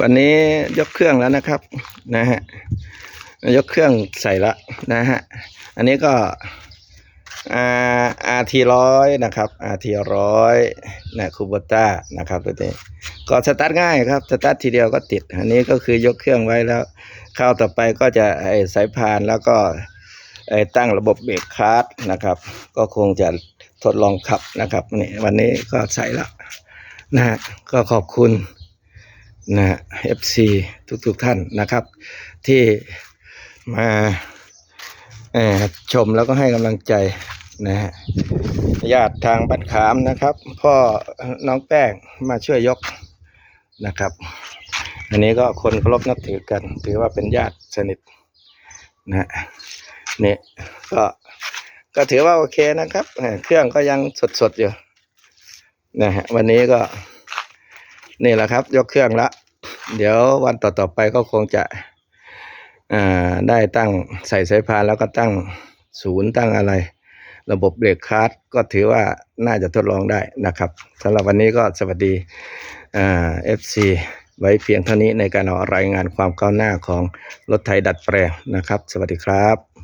วันนี้ยกเครื่องแล้วนะครับนะฮะยกเครื่องใส่ละนะฮะอันนี้ก็อาร์ทีร้อยนะครับอาร์ทีร้อยนะคูบต้านะครับตัวนี้ก็สตาร์ทง่ายครับสตาร์ททีเดียวก็ติด อันนี้ก็คือยกเครื่องไว้แล้วเข้าวต่อไปก็จะไอสายพานแล้วก็ไอตั้งระบบเบรกคาร์ดนะครับ ก็คงจะทดลองขับนะครับนี่วันนี้ก็ใส่ล้วนะฮะก็ขอบคุณ นะ FC ทุกๆทท่านนะครับ ที่มาชมแล้วก็ให้กำลังใจนะฮะญาติทางบ้านขามนะครับ พ่อน้องแป้งมาช่วยยกนะครับ อันนี้ก็คนเคารพนับถือกัน ถือว่าเป็นญาติสนิทนะฮะนี่ก็ก็ถือว่าโอเคนะครับเอ่อเครื่องก็ยังสดๆอยู่นะฮะวันนี้ก็ นี่แหละครับ ยกเครื่องละ เดี๋ยววันต่อๆไปก็คงจะอ่าได้ตั้งใส่สายพานแล้วก็ตั้งศูนย์ตั้งอะไร ระบบเบรกคาร์ดก็ถือว่าน่าจะทดลองได้นะครับสำหรับวันนี้ก็สวัสดีอ่า FC ไว้เพียงเท่านี้ในการออรายงานความก้าวหน้าของรถไถดัดแปลงนะครับ สวัสดีครับ